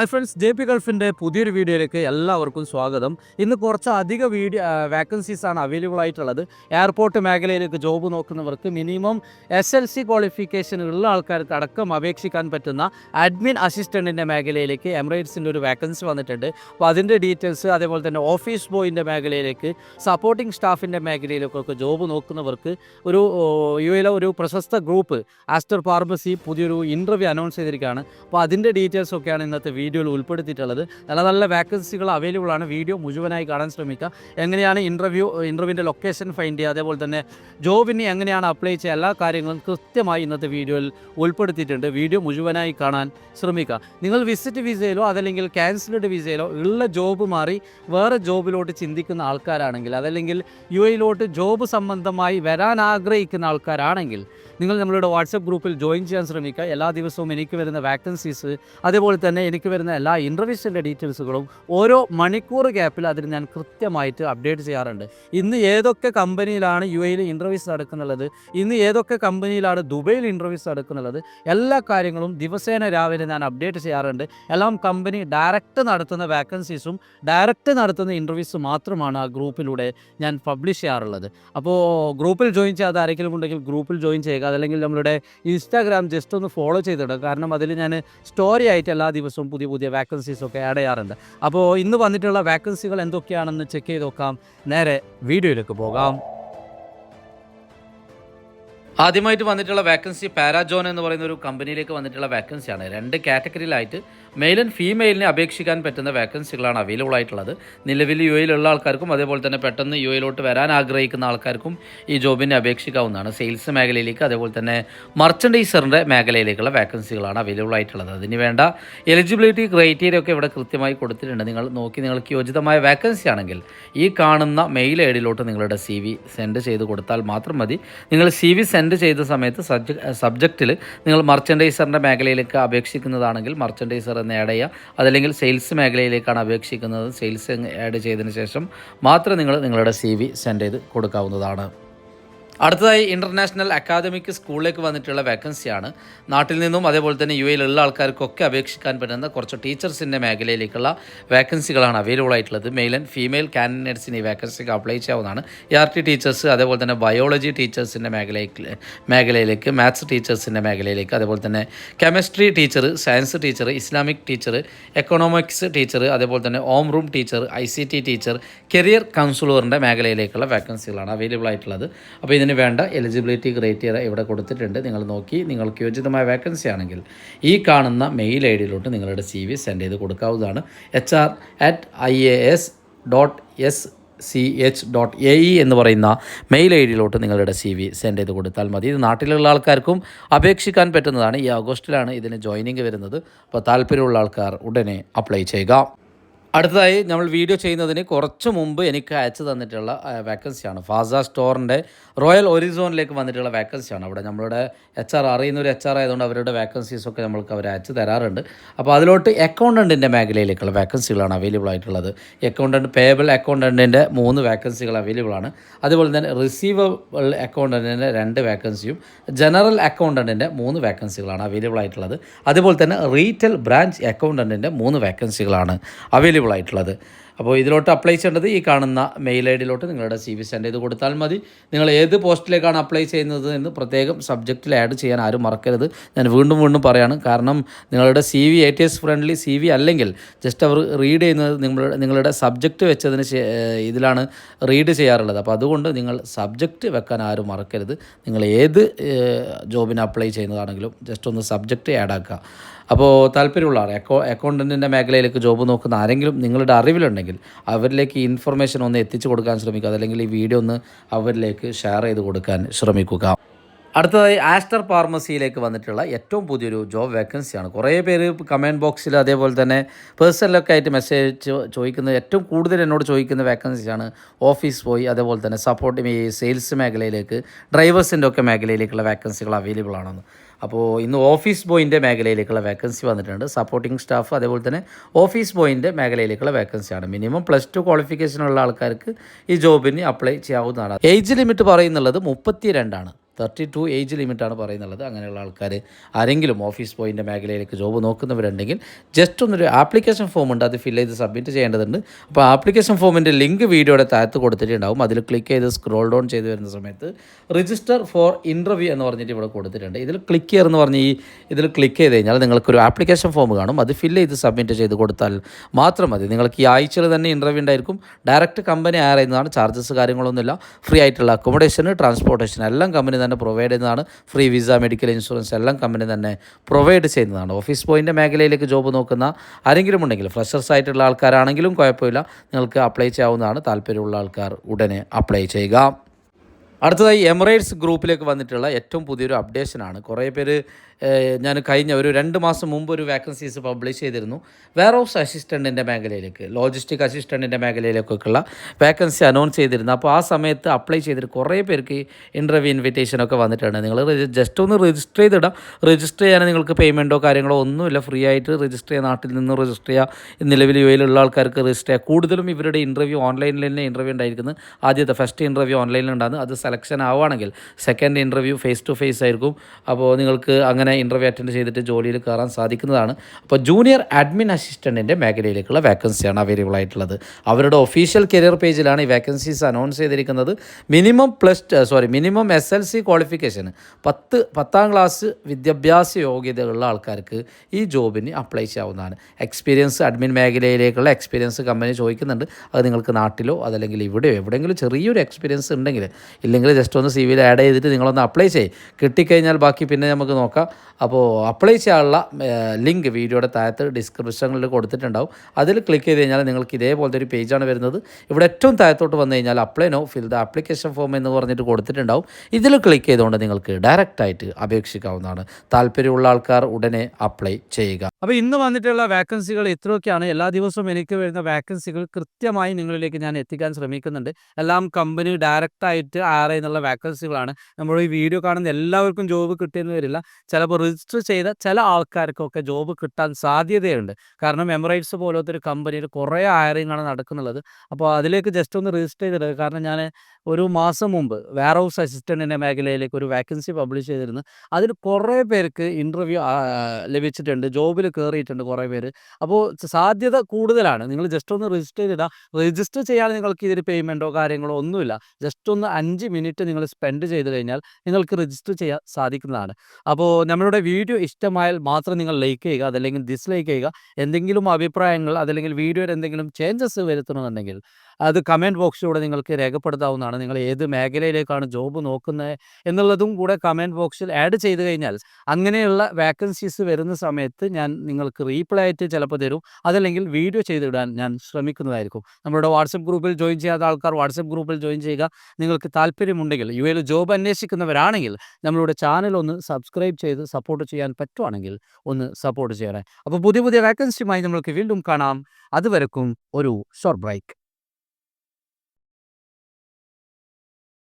Hi friends J P ഗൾഫിന്റെ പുതിയൊരു വീഡിയോയിലേക്ക് എല്ലാവർക്കും സ്വാഗതം. ഇന്ന് കുറച്ച് അധിക വീഡിയോ വാക്കൻസീസ് ആണ് അവൈലബിൾ ആയിട്ടുള്ളത്. എയർപോർട്ട് മേഖലയിലേക്ക് job നോക്കുന്നവർക്ക് minimum S L C qualification ഉള്ള ആൾക്കാർക്ക് അടക്കം അപേക്ഷിക്കാൻ പറ്റുന്ന അഡ്മിൻ അസിസ്റ്റന്റിന്റെ മേഖലയിലേക്ക് എമിറേറ്റ്സിന്റെ ഒരു വാക്കൻസി വന്നിട്ടുണ്ട്. അപ്പോൾ അതിന്റെ ഡീറ്റെയിൽസ് അതേപോലെ തന്നെ ഓഫീസ് ബോയിന്റെ മേഖലയിലേക്ക് സപ്പോർട്ടിംഗ് സ്റ്റാഫിന്റെ മേഖലയിലേക്കൊക്കെ ജോബ് നോക്കുന്നവർക്ക് ഒരു യു എയിലെ ഒരു പ്രശസ്ത ഗ്രൂപ്പ് ആസ്റ്റർ ഫാർമസി പുതിയൊരു ഇന്റർവ്യൂ അനൗൺസ് ചെയ്തിരിക്കുകയാണ്. അപ്പോൾ അതിന്റെ ഡീറ്റെയിൽസ് ഒക്കെയാണ് ഇന്നത്തെ വീഡിയോയിൽ ഉൾപ്പെടുത്തിയിട്ടുള്ളത്. നല്ല നല്ല വാക്കൻസികൾ അവൈലബിൾ ആണ്. വീഡിയോ മുഴുവനായി കാണാൻ ശ്രമിക്കുക. എങ്ങനെയാണ് ഇന്റർവ്യൂ ഇന്റർവ്യൂവിന്റെ ലൊക്കേഷൻ ഫൈൻഡ് ചെയ്യുക? അതേപോലെ തന്നെ ജോബിന് എങ്ങനെയാണ് അപ്ലൈ ചെയ്യുക? എല്ലാ കാര്യങ്ങളും കൃത്യമായി ഇന്നത്തെ വീഡിയോയിൽ ഉൾപ്പെടുത്തിയിട്ടുണ്ട്. വീഡിയോ മുഴുവനായി കാണാൻ ശ്രമിക്കുക. നിങ്ങൾ വിസിറ്റ് വിസയിലോ അതല്ലെങ്കിൽ ക്യാൻസൽഡ് വിസയിലോ ഉള്ള ജോബ് മാറി വേറെ ജോബിലോട്ട് ചിന്തിക്കുന്ന ആൾക്കാരാണെങ്കിൽ അതല്ലെങ്കിൽ യു എയിലോട്ട് ജോബ് സംബന്ധമായി വരാൻ ആഗ്രഹിക്കുന്ന ആൾക്കാരാണെങ്കിൽ നിങ്ങൾ നമ്മളുടെ വാട്സപ്പ് ഗ്രൂപ്പിൽ ജോയിൻ ചെയ്യാൻ ശ്രമിക്കുക. എല്ലാ ദിവസവും എനിക്ക് വരുന്ന വാക്കൻസീസ് അതേപോലെ തന്നെ എനിക്ക് എല്ലാ ഇന്റർവ്യൂസിന്റെ ഡീറ്റെയിൽസുകളും ഓരോ മണിക്കൂർ ഗ്യാപ്പിൽ അതിന് ഞാൻ കൃത്യമായിട്ട് അപ്ഡേറ്റ് ചെയ്യാറുണ്ട്. ഇന്ന് ഏതൊക്കെ കമ്പനിയിലാണ് യു എയിൽ ഇന്റർവ്യൂസ് നടക്കുന്നുള്ളത് ഇന്ന് ഏതൊക്കെ കമ്പനിയിലാണ് ദുബൈയിൽ ഇന്റർവ്യൂസ് നടക്കുന്നുള്ളത് എല്ലാ കാര്യങ്ങളും ദിവസേന രാവിലെ ഞാൻ അപ്ഡേറ്റ് ചെയ്യാറുണ്ട്. എല്ലാം കമ്പനി ഡയറക്റ്റ് നടത്തുന്ന വാക്കൻസീസും ഡയറക്റ്റ് നടത്തുന്ന ഇന്റർവ്യൂസ് മാത്രമാണ് ആ ഗ്രൂപ്പിലൂടെ ഞാൻ പബ്ലിഷ് ചെയ്യാറുള്ളത്. അപ്പോൾ ഗ്രൂപ്പിൽ ജോയിൻ ചെയ്യാതെ ആരെങ്കിലും ഉണ്ടെങ്കിൽ ഗ്രൂപ്പിൽ ജോയിൻ ചെയ്യുക അതല്ലെങ്കിൽ നമ്മളുടെ ഇൻസ്റ്റാഗ്രാം ജസ്റ്റ് ഒന്ന് ഫോളോ ചെയ്തിടുക. കാരണം അതിൽ ഞാൻ സ്റ്റോറി ആയിട്ട് എല്ലാ ദിവസവും പുതിയ പുതിയ വാക്കൻസീസ് ഒക്കെ ആഡ് ചെയ്യാറുണ്ട്. അപ്പോൾ ഇന്ന് വന്നിട്ടുള്ള വാക്കൻസികൾ എന്തൊക്കെയാണെന്ന് ചെക്ക് ചെയ്ത് നോക്കാം. നേരെ വീഡിയോയിലേക്ക് പോകാം. ആദ്യമായിട്ട് വന്നിട്ടുള്ള വാക്കൻസി പാരാജോൺ എന്ന് പറയുന്ന ഒരു കമ്പനിയിലേക്ക് വന്നിട്ടുള്ള വാക്കൻസിയാണ് രണ്ട് കാറ്റഗറിയിലായിട്ട് മെയിൽ ആൻഡ് ഫീമെയിലിനെ അപേക്ഷിക്കാൻ പറ്റുന്ന വാക്കൻസികളാണ് അവൈലബിൾ ആയിട്ടുള്ളത്. നിലവിൽ യു എയിലുള്ള ആൾക്കാർക്കും അതേപോലെ തന്നെ പെട്ടെന്ന് യു എയിലോട്ട് വരാൻ ആഗ്രഹിക്കുന്ന ആൾക്കാർക്കും ഈ ജോബിനെ അപേക്ഷിക്കാവുന്നതാണ്. സെയിൽസ് മേഖലയിലേക്ക് അതേപോലെ തന്നെ മർച്ചൻഡൈസറിന്റെ മേഖലയിലേക്കുള്ള വാക്കൻസികളാണ് അവൈലബിൾ ആയിട്ടുള്ളത്. അതിന് വേണ്ട എലിജിബിലിറ്റി ക്രൈറ്റീരിയ ഒക്കെ ഇവിടെ കൃത്യമായി കൊടുത്തിട്ടുണ്ട്. നിങ്ങൾ നോക്കി നിങ്ങൾക്ക് യോജിതമായ വാക്കൻസി ആണെങ്കിൽ ഈ കാണുന്ന മെയിൽ ഐഡിയിലോട്ട് നിങ്ങളുടെ സി വി സെൻഡ് ചെയ്ത് കൊടുത്താൽ മാത്രം മതി. നിങ്ങൾ സി വി സെൻഡ് ചെയ്ത സമയത്ത് സബ്ജക്ട് സബ്ജക്റ്റിൽ നിങ്ങൾ മർച്ചൻഡൈസറിന്റെ മേഖലയിലേക്ക് അപേക്ഷിക്കുന്നതാണെങ്കിൽ മർച്ചൻഡൈസർ എന്ന് ആഡ് ചെയ്യുക. അതല്ലെങ്കിൽ സെയിൽസ് മേഖലയിലേക്കാണ് അപേക്ഷിക്കുന്നത്. സെയിൽസ് ആഡ് ചെയ്തതിന് ശേഷം മാത്രം നിങ്ങൾ നിങ്ങളുടെ സി വി സെൻഡ് ചെയ്ത് കൊടുക്കാവുന്നതാണ്. അടുത്തതായി ഇന്റർനാഷണൽ അക്കാദമിക് സ്കൂളിലേക്ക് വന്നിട്ടുള്ള വേക്കൻസിയാണ് നാട്ടിൽ നിന്നും അതേപോലെ തന്നെ യു എയിലുള്ള ആൾക്കാർക്കൊക്കെ അപേക്ഷിക്കാൻ പറ്റുന്ന കുറച്ച് ടീച്ചേഴ്സിന്റെ മേഖലയിലേക്കുള്ള വേക്കൻസികളാണ് അവൈലബിൾ ആയിട്ടുള്ളത്. മെയിൽ ആൻഡ് ഫീമെയിൽ കാൻഡിഡേറ്റ്സിന് ഈ വേക്കൻസിക്ക് അപ്ലൈ ചെയ്യാവുന്നതാണ്. ഇ ആർ ടി ടീച്ചേഴ്സ് അതേപോലെ തന്നെ ബയോളജി ടീച്ചേഴ്സിന്റെ മേഖലയിലേക്ക് മേഖലയിലേക്ക് മാത്സ് ടീച്ചേഴ്സിന്റെ മേഖലയിലേക്ക് അതേപോലെ തന്നെ chemistry teacher science teacher Islamic teacher economics teacher അതേപോലെ തന്നെ home room teacher I C T teacher career കൗൺസിലറിന്റെ മേഖലയിലേക്കുള്ള വേക്കൻസികളാണ് അവൈലബിൾ ആയിട്ടുള്ളത്. അപ്പോൾ ഇതിന് വേണ്ട എലിജിബിലിറ്റി ക്രൈറ്റീരിയ ഇവിടെ കൊടുത്തിട്ടുണ്ട്. നിങ്ങൾ നോക്കി നിങ്ങൾക്ക് യോജിതമായ വേക്കൻസി ആണെങ്കിൽ ഈ കാണുന്ന മെയിൽ ഐ ഡിയിലോട്ട് നിങ്ങളുടെ സി വി സെൻഡ് ചെയ്ത് കൊടുക്കാവുന്നതാണ്. H R at I A S dot S C H dot A E എന്ന് പറയുന്ന മെയിൽ ഐ ഡിയിലോട്ട് നിങ്ങളുടെ സി വി സെൻഡ് ചെയ്ത് കൊടുത്താൽ മതി. ഇത് നാട്ടിലുള്ള ആൾക്കാർക്കും അപേക്ഷിക്കാൻ പറ്റുന്നതാണ്. ഈ ആഗോസ്റ്റിലാണ് ഇതിന് ജോയിനിങ് വരുന്നത്. അപ്പോൾ താല്പര്യമുള്ള ആൾക്കാർ ഉടനെ അപ്ലൈ ചെയ്യുക. അടുത്തതായി നമ്മൾ വീഡിയോ ചെയ്യുന്നതിന് കുറച്ച് മുമ്പ് എനിക്ക് അയച്ചു തന്നിട്ടുള്ള വേക്കൻസിയാണ് ഫാസ സ്റ്റോറിന്റെ റോയൽ ഒറിസോണിലേക്ക് വന്നിട്ടുള്ള വേക്കൻസിയാണ് അവിടെ നമ്മളുടെ എച്ച് ആർ അറിയുന്ന ഒരു എച്ച് ആർ ആയതുകൊണ്ട് അവരുടെ വേക്കൻസീസൊക്കെ നമ്മൾക്ക് അവർ അയച്ചു തരാറുണ്ട്. അപ്പോൾ അതിലോട്ട് അക്കൗണ്ടന്റിന്റെ മേഖലയിലേക്കുള്ള വേക്കൻസികളാണ് അവൈലബിൾ ആയിട്ടുള്ളത്. അക്കൗണ്ടന്റ് പേബിൾ അക്കൗണ്ടന്റിന്റെ മൂന്ന് വേക്കൻസികൾ അവൈലബിൾ ആണ്. അതുപോലെ തന്നെ റിസീവബിൾ അക്കൗണ്ടന്റിന്റെ രണ്ട് വേക്കൻസിയും ജനറൽ അക്കൗണ്ടന്റിന്റെ മൂന്ന് വേക്കൻസികളാണ് അവൈലബിൾ ആയിട്ടുള്ളത്. അതുപോലെ തന്നെ റീറ്റെയിൽ ബ്രാഞ്ച് അക്കൗണ്ടന്റിന്റെ മൂന്ന് വേക്കൻസികളാണ് അവൈലബിൾ ആയിട്ടുള്ളത്. അപ്പോൾ ഇതിലോട്ട് അപ്ലൈ ചെയ്യേണ്ടത് ഈ കാണുന്ന മെയിൽ ഐ ഡിയിലോട്ട് നിങ്ങളുടെ സി വി സെൻഡ് ചെയ്ത് കൊടുത്താൽ മതി. നിങ്ങൾ ഏത് പോസ്റ്റിലേക്കാണ് അപ്ലൈ ചെയ്യുന്നത് എന്ന് പ്രത്യേകം സബ്ജക്റ്റിൽ ആഡ് ചെയ്യാൻ ആരും മറക്കരുത്. ഞാൻ വീണ്ടും വീണ്ടും പറയാണ്. കാരണം നിങ്ങളുടെ C V A T S friendly C V അല്ലെങ്കിൽ ജസ്റ്റ് അവർ റീഡ് ചെയ്യുന്നത് നിങ്ങളുടെ നിങ്ങളുടെ സബ്ജക്റ്റ് വെച്ചതിന് ഇതിലാണ് റീഡ് ചെയ്യാറുള്ളത്. അപ്പോൾ അതുകൊണ്ട് നിങ്ങൾ സബ്ജക്റ്റ് വെക്കാൻ ആരും മറക്കരുത്. നിങ്ങൾ ഏത് ജോബിന് അപ്ലൈ ചെയ്യുന്നതാണെങ്കിലും ജസ്റ്റ് ഒന്ന് സബ്ജക്റ്റ് ആഡ് ആക്കുക. അപ്പോൾ താല്പര്യമുള്ള ആൾ അക്കൗ അക്കൗണ്ടന്റിന്റെ മേഖലയിലേക്ക് ജോബ് നോക്കുന്ന ആരെങ്കിലും നിങ്ങളുടെ അറിവിലുണ്ടെങ്കിൽ അവരിലേക്ക് ഇൻഫർമേഷൻ ഒന്ന് എത്തിച്ചു കൊടുക്കാൻ ശ്രമിക്കുക. അതല്ലെങ്കിൽ ഈ വീഡിയോ ഒന്ന് അവരിലേക്ക് ഷെയർ ചെയ്ത് കൊടുക്കാൻ ശ്രമിക്കുക. അടുത്തതായി ആസ്റ്റർ ഫാർമസിയിലേക്ക് വന്നിട്ടുള്ള ഏറ്റവും പുതിയൊരു ജോബ് വേക്കൻസിയാണ് കുറേ പേര് കമന്റ് ബോക്സിൽ അതേപോലെ തന്നെ പേഴ്സണലൊക്കെ ആയിട്ട് മെസ്സേജ് ചോദിക്കുന്ന ഏറ്റവും കൂടുതൽ എന്നോട് ചോദിക്കുന്ന വേക്കൻസിയാണ് ഓഫീസ് പോയി അതേപോലെ തന്നെ സപ്പോർട്ട് സെയിൽസ് മേഖലയിലേക്ക് ഡ്രൈവേഴ്സിന്റെ ഒക്കെ മേഖലയിലേക്കുള്ള വേക്കൻസികൾ അവൈലബിൾ ആണെന്ന്. അപ്പോൾ ഇന്ന് ഓഫീസ് ബോയിന്റെ മേഖലയിലേക്കുള്ള വേക്കൻസി വന്നിട്ടുണ്ട്. സപ്പോർട്ടിംഗ് സ്റ്റാഫ് അതേപോലെ തന്നെ ഓഫീസ് ബോയിന്റെ മേഖലയിലേക്കുള്ള വേക്കൻസിയാണ് മിനിമം പ്ലസ് ടു ക്വാളിഫിക്കേഷനുള്ള ആൾക്കാർക്ക് ഈ ജോബിന് അപ്ലൈ ചെയ്യാവുന്നതാണ്. ഏജ് ലിമിറ്റ് പറയുന്നുള്ളത് മുപ്പത്തി രണ്ടാണ് തേർട്ടി ടു ഏജ് ലിമിറ്റാണ് പറയുന്നുള്ളത് അങ്ങനെയുള്ള ആൾക്കാർ ആരെങ്കിലും ഓഫീസ് പോയിന്റെ മേഖലയിലേക്ക് ജോബ് നോക്കുന്നവരുണ്ടെങ്കിൽ ജസ്റ്റ് ഒന്നൊരു ആപ്ലിക്കേഷൻ ഫോം ഉണ്ട് അത് ഫില്ല് ചെയ്ത് സബ്മിറ്റ് ചെയ്യേണ്ടതുണ്ട്. അപ്പോൾ ആപ്ലിക്കേഷൻ ഫോമിന്റെ ലിങ്ക് വീഡിയോയുടെ താഴത്ത് കൊടുത്തിട്ടുണ്ടാവും. അതിൽ ക്ലിക്ക് ചെയ്ത് സ്ക്രോൾ ഡൗൺ ചെയ്ത് വരുന്ന സമയത്ത് രജിസ്റ്റർ ഫോർ ഇന്റർവ്യൂ എന്ന് പറഞ്ഞിട്ട് ഇവിടെ കൊടുത്തിട്ടുണ്ട്. ഇതിൽ ക്ലിക്ക് ചെയ്യുക എന്ന് പറഞ്ഞ് ഈ ഇതിൽ ക്ലിക്ക് ചെയ്ത് കഴിഞ്ഞാൽ നിങ്ങൾക്കൊരു ആപ്ലിക്കേഷൻ ഫോം കാണും. അത് ഫില്ല് ചെയ്ത് സബ്മിറ്റ് ചെയ്ത് കൊടുത്താൽ മാത്രം മതി. നിങ്ങൾക്ക് ഈ ആഴ്ചയിൽ തന്നെ ഇന്റർവ്യൂ ഉണ്ടായിരിക്കും. ഡയറക്റ്റ് കമ്പനി ഹയർ ചാർജസ് കാര്യങ്ങളൊന്നുമില്ല. ഫ്രീ ആയിട്ടുള്ള അക്കോമഡേഷന് ട്രാൻസ്പോർട്ടേഷൻ എല്ലാം കമ്പനി തന്നെ പ്രൊവൈഡ് ചെയ്യുന്നതാണ്. ഫ്രീ വിസ മെഡിക്കൽ ഇൻഷുറൻസ് എല്ലാം കമ്പനി തന്നെ പ്രൊവൈഡ് ചെയ്യുന്നതാണ്. ഓഫീസ് പോയിന്റെ മേഖലയിലേക്ക് ജോബ് നോക്കുന്ന ആരെങ്കിലും ഉണ്ടെങ്കിൽ ഫ്രഷേഴ്സ് ആയിട്ടുള്ള ആൾക്കാരാണെങ്കിലും കുഴപ്പമില്ല. നിങ്ങൾക്ക് അപ്ലൈ ചെയ്യാവുന്നതാണ്. താല്പര്യമുള്ള ആൾക്കാർ ഉടനെ അപ്ലൈ ചെയ്യുക. അടുത്തതായി എമിറേറ്റ്സ് ഗ്രൂപ്പിലേക്ക് വന്നിട്ടുള്ള ഏറ്റവും പുതിയൊരു അപ്ഡേഷനാണ് കുറേ പേര് ഞാൻ കഴിഞ്ഞ ഒരു രണ്ട് മാസം മുമ്പ് ഒരു വാക്കൻസീസ് പബ്ലിഷ് ചെയ്തിരുന്നു. വെയർ ഹൗസ് അസിസ്റ്റന്റിന്റെ മേഖലയിലേക്ക് ലോജിസ്റ്റിക് അസിസ്റ്റന്റിന്റെ മേഖലയിലേക്കൊക്കെയുള്ള വാക്കൻസി അനൗൺസ് ചെയ്തിരുന്നു. അപ്പോൾ ആ സമയത്ത് അപ്ലൈ ചെയ്തിട്ട് കുറേ പേർക്ക് ഇന്റർവ്യൂ ഇൻവിറ്റേഷനൊക്കെ വന്നിട്ടുണ്ട് നിങ്ങൾ ജസ്റ്റ് ഒന്ന് രജിസ്റ്റർ ചെയ്തിടാം. രജിസ്റ്റർ ചെയ്യാൻ നിങ്ങൾക്ക് പേയ്മെന്റോ കാര്യങ്ങളോ ഒന്നുമില്ല. ഫ്രീ ആയിട്ട് രജിസ്റ്റർ ചെയ്യുക നാട്ടിൽ നിന്ന് രജിസ്റ്റർ ചെയ്യുക നിലവിൽ യു എയിലുള്ള ആൾക്കാർക്ക് രജിസ്റ്റർ ചെയ്യുക കൂടുതലും ഇവരുടെ ഇന്റർവ്യൂ ഓൺലൈനിൽ തന്നെ ഇന്റർവ്യൂ ഉണ്ടായിരിക്കുന്നത് ആദ്യത്തെ ഫസ്റ്റ് ഇന്റർവ്യൂ ഓൺലൈനിൽ ഉണ്ടാകുന്നത് അത് സെലക്ഷൻ ആവുകയാണെങ്കിൽ second interview face to face ആയിരിക്കും. അപ്പോൾ നിങ്ങൾക്ക് അങ്ങനെ ഇന്റർവ്യൂ അറ്റൻഡ് ചെയ്തിട്ട് ജോലിയിൽ കയറാൻ സാധിക്കുന്നതാണ്. അപ്പോൾ ജൂനിയർ അഡ്മിൻ അസിസ്റ്റന്റിന്റെ മേഖലയിലേക്കുള്ള വേക്കൻസിയാണ് അവൈലബിൾ ആയിട്ടുള്ളത്. അവരുടെ ഒഫീഷ്യൽ കരിയർ പേജിലാണ് ഈ വേക്കൻസീസ് അനൗൺസ് ചെയ്തിരിക്കുന്നത്. Minimum plus sorry minimum S L C qualification പത്ത് പത്താം ക്ലാസ് വിദ്യാഭ്യാസ യോഗ്യതയുള്ള ആൾക്കാർക്ക് ഈ ജോബിന് അപ്ലൈ ചെയ്യാവുന്നതാണ്. എക്സ്പീരിയൻസ് അഡ്മിൻ മേഖലയിലേക്കുള്ള എക്സ്പീരിയൻസ് കമ്പനി ചോദിക്കുന്നുണ്ട്. അത് നിങ്ങൾക്ക് നാട്ടിലോ അതല്ലെങ്കിൽ ഇവിടെയോ എവിടെയെങ്കിലും ചെറിയൊരു എക്സ്പീരിയൻസ് ഉണ്ടെങ്കിൽ ഇല്ലെങ്കിൽ ജസ്റ്റ് ഒന്ന് സി വിയിൽ ആഡ് ചെയ്തിട്ട് നിങ്ങളൊന്ന് അപ്ലൈ ചെയ്യും. കിട്ടിക്കഴിഞ്ഞാൽ ബാക്കി പിന്നെ നമുക്ക് നോക്കാം. അപ്പോൾ അപ്ലൈ ചെയ്യാനുള്ള ലിങ്ക് വീഡിയോയുടെ താഴത്ത് ഡിസ്ക്രിപ്ഷനിൽ കൊടുത്തിട്ടുണ്ടാവും. അതിൽ ക്ലിക്ക് ചെയ്ത് കഴിഞ്ഞാൽ നിങ്ങൾക്ക് ഇതേപോലത്തെ ഒരു പേജാണ് വരുന്നത്. ഇവിടെ ഏറ്റവും താഴത്തോട്ട് വന്നു കഴിഞ്ഞാൽ apply now fill the application form എന്ന് പറഞ്ഞിട്ട് കൊടുത്തിട്ടുണ്ടാവും. ഇതിൽ ക്ലിക്ക് ചെയ്തുകൊണ്ട് നിങ്ങൾക്ക് ഡയറക്റ്റായിട്ട് അപേക്ഷിക്കാവുന്നതാണ്. താല്പര്യമുള്ള ആൾക്കാർ ഉടനെ അപ്ലൈ ചെയ്യുക. അപ്പോൾ ഇന്ന് വന്നിട്ടുള്ള വാക്കൻസികൾ ഇത്രയൊക്കെയാണ്. എല്ലാ ദിവസവും എനിക്ക് വരുന്ന വാക്കൻസികൾ കൃത്യമായി നിങ്ങളിലേക്ക് ഞാൻ എത്തിക്കാൻ ശ്രമിക്കുന്നുണ്ട്. എല്ലാം കമ്പനി ഡയറക്റ്റായിട്ട് ആർ എന്നുള്ള വാക്കൻസികളാണ് നമ്മൾ ഈ വീഡിയോ കാണുന്ന എല്ലാവർക്കും ജോബ് കിട്ടിയെന്ന് വരില്ല. ചിലപ്പോൾ രജിസ്റ്റർ ചെയ്ത ചില ആൾക്കാർക്കൊക്കെ ജോബ് കിട്ടാൻ സാധ്യതയുണ്ട്. കാരണം എമറൈറ്റ്സ് പോലത്തെ ഒരു കമ്പനിയിൽ കുറേ ഹയറിങ്ങാണ് നടക്കുന്നുള്ളത്. അപ്പോൾ അതിലേക്ക് ജസ്റ്റ് ഒന്ന് രജിസ്റ്റർ ചെയ്തിട്ട് കാരണം ഞാൻ ഒരു മാസം മുമ്പ് വെയർ ഹൗസ് അസിസ്റ്റന്റിന്റെ മേഖലയിലേക്ക് ഒരു വാക്കൻസി പബ്ലിഷ് ചെയ്തിരുന്നു. അതിൽ കുറേ പേർക്ക് ഇന്റർവ്യൂ ലഭിച്ചിട്ടുണ്ട്. ജോബിൽ കയറിയിട്ടുണ്ട് കുറേ പേര്. അപ്പോൾ സാധ്യത കൂടുതലാണ്. നിങ്ങൾ ജസ്റ്റ് ഒന്ന് രജിസ്റ്റർ ചെയ്തിടാം രജിസ്റ്റർ ചെയ്യാൻ നിങ്ങൾക്ക് ഇതിൽ പേയ്മെന്റോ കാര്യങ്ങളോ ഒന്നുമില്ല. ജസ്റ്റ് ഒന്ന് അഞ്ച് മിനിറ്റ് നിങ്ങൾ സ്പെൻഡ് ചെയ്ത് കഴിഞ്ഞാൽ നിങ്ങൾക്ക് രജിസ്റ്റർ ചെയ്യാൻ സാധിക്കുന്നതാണ്. അപ്പോൾ നമ്മളുടെ വീഡിയോ ഇഷ്ടമായാൽ മാത്രം നിങ്ങൾ ലൈക്ക് ചെയ്യുക അതല്ലെങ്കിൽ ഡിസ്ലൈക്ക് ചെയ്യുക. എന്തെങ്കിലും അഭിപ്രായങ്ങൾ അതല്ലെങ്കിൽ വീഡിയോയിൽ എന്തെങ്കിലും ചേഞ്ചസ് വരുത്തണമെന്നുണ്ടെങ്കിൽ അത് കമന്റ് ബോക്സിലൂടെ നിങ്ങൾക്ക് രേഖപ്പെടുത്താവുന്നതാണ്. നിങ്ങൾ ഏത് മേഖലയിലേക്കാണ് ജോബ് നോക്കുന്നത് എന്നുള്ളതും കൂടെ കമന്റ് ബോക്സിൽ ആഡ് ചെയ്ത് കഴിഞ്ഞാൽ അങ്ങനെയുള്ള വാക്കൻസീസ് വരുന്ന സമയത്ത് ഞാൻ നിങ്ങൾക്ക് റീപ്ലൈ ആയിട്ട് ചിലപ്പോൾ തരും. അതല്ലെങ്കിൽ വീഡിയോ ചെയ്തിടാൻ ഞാൻ ശ്രമിക്കുന്നതായിരിക്കും. നമ്മളുടെ വാട്സപ്പ് ഗ്രൂപ്പിൽ ജോയിൻ ചെയ്യാത്ത ആൾക്കാർ വാട്സപ്പ് ഗ്രൂപ്പിൽ ജോയിൻ ചെയ്യുക. നിങ്ങൾക്ക് താല്പര്യമുണ്ടെങ്കിൽ യു എയിൽ ജോബ് അന്വേഷിക്കുന്നവരാണെങ്കിൽ നമ്മളുടെ ചാനൽ ഒന്ന് സബ്സ്ക്രൈബ് ചെയ്ത് സപ്പോർട്ട് ചെയ്യാൻ പറ്റുവാണെങ്കിൽ ഒന്ന് സപ്പോർട്ട് ചെയ്യണേ. അപ്പോൾ പുതിയ പുതിയ വേക്കൻസിയുമായി നമ്മൾക്ക് വീണ്ടും കാണാം. അതുവരക്കും ഒരു ഷോർട്ട് ബ്രേക്ക്